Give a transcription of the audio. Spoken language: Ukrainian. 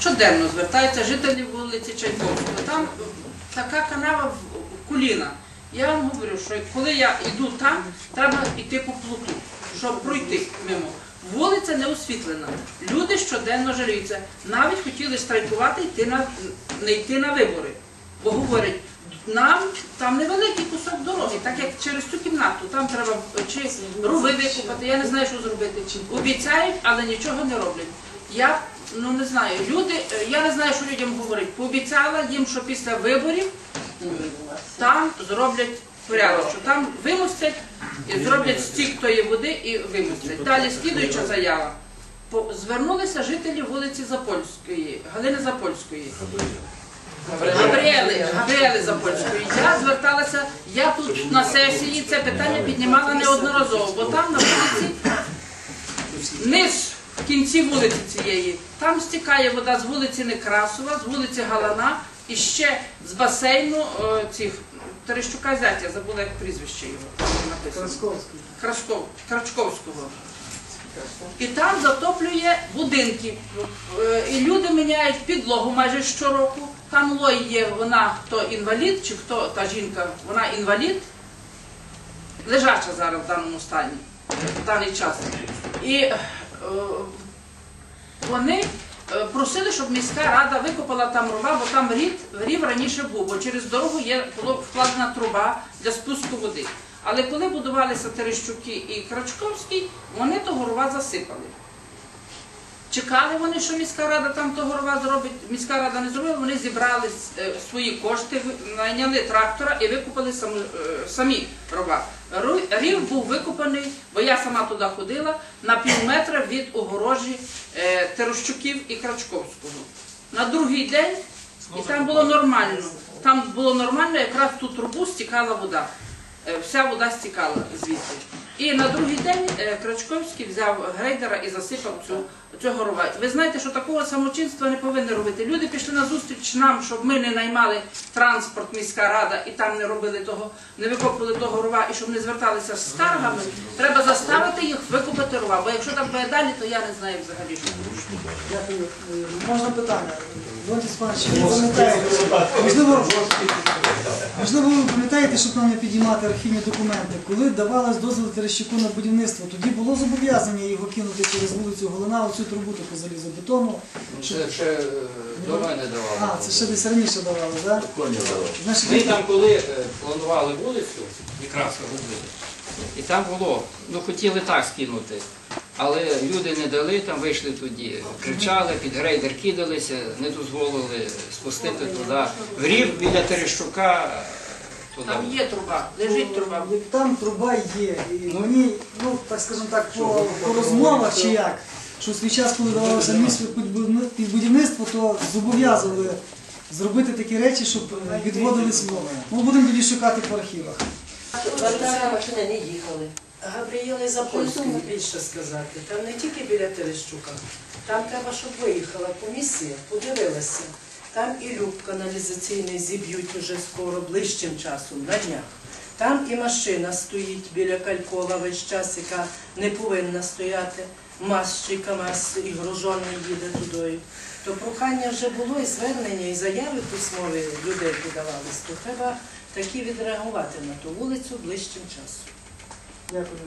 щоденно звертаються жителі вулиці Чайковського. Там така канава коліна. Я вам говорю, що коли я йду там, треба йти по плоту, щоб пройти мимо. Вулиця не освітлена. Люди щоденно жаліються. Навіть хотіли страйкувати, йти на, не йти на вибори. Бо говорять, нам там невеликий кусок дороги, так як через цю кімнату, там треба чи рови викопати, я не знаю, що зробити. Обіцяють, але нічого не роблять. Я ну не знаю, люди, е, я не знаю, що людям говорить. Пообіцяла їм, що після виборів там зроблять порядок, що там вимостять, і зроблять стік тої води і вимостять. Далі слідуюча заява. Звернулися жителі вулиці Запольської, Галини Запольської. Габріели, Габріели Запольської. Я зверталася, я тут на сесії це питання піднімала неодноразово, бо там на вулиці, низ в кінці вулиці цієї, там стікає вода з вулиці Некрасова, з вулиці Галана і ще з басейну е, цих Терещука зятя, забула як прізвище його написано. Крашков, Крачковського. І там затоплює будинки. Е, І люди міняють підлогу майже щороку. Там лой є, вона хто інвалід, чи хто та жінка, вона інвалід, лежача зараз в даному стані, в даний час. І вони е, просили, щоб міська рада викопала там рова, бо там рів, рів раніше був, бо через дорогу є була вкладена труба для спуску води. Але коли будувалися Терещуки і Крачковський, вони того рова засипали. Чекали вони, що міська рада там того рова зробить. Міська рада не зробила, вони зібрали е, свої кошти, найняли трактора і викопали самі, е, самі рова. Рів був викопаний, бо я сама туди ходила, на пів метра від огорожі е, Терещуків і Крачковського. На другий день, і там було нормально. Там було нормально, якраз ту трубу стікала вода. Вся вода стікала звідти. І на другий день е, Крачковський взяв грейдера і засипав цю, цього рова. Ви знаєте, що такого самочинства не повинні робити. Люди пішли на зустріч нам, щоб ми не наймали транспорт, міська рада, і там не робили того, не викопували того рова, і щоб не зверталися з скаргами. Треба заставити їх викопати рова. Бо якщо так буде далі, то я не знаю взагалі, що буде. Дякую. Е, Можна питання? Ви пам'ятаєте, можливо, можливо, ви пам'ятаєте, щоб нам не підіймати архівні документи, коли давалось дозвіл Терещуку на будівництво, тоді було зобов'язання його кинути через вулицю Голина, оцю трубу таку залізобетону. Це ще е, до мене давали. А, це ще десь раніше давали, так? Значить, Ми там, коли е, планували вулицю, якраз робили, і там було, ну хотіли так скинути, але люди не дали, там вийшли тоді, кричали, під грейдер кидалися, не дозволили спустити туди. В рів біля Терещука. Там є труба, лежить труба. Там труба є. І мені, ну так скажімо так, по, по розмовах чи як, що свій час, коли давалося місце під будівництво, то зобов'язували зробити такі речі, щоб відводили село. Ми будемо тоді шукати по архівах. Машини не їхали. Габріїли Запольської, більше сказати. Там не тільки біля Терещука. Там треба, щоб виїхала комісія, подивилася. Там і люк каналізаційний зіб'ють уже скоро, ближчим часом, на днях. Там і машина стоїть біля Калькова весь час, яка не повинна стояти. Масчий КАМАЗ і гружений їде туди. То прохання вже було, і звернення, і заяви письмові людей подавались, то треба таки відреагувати на ту вулицю ближчим часом. Дякую.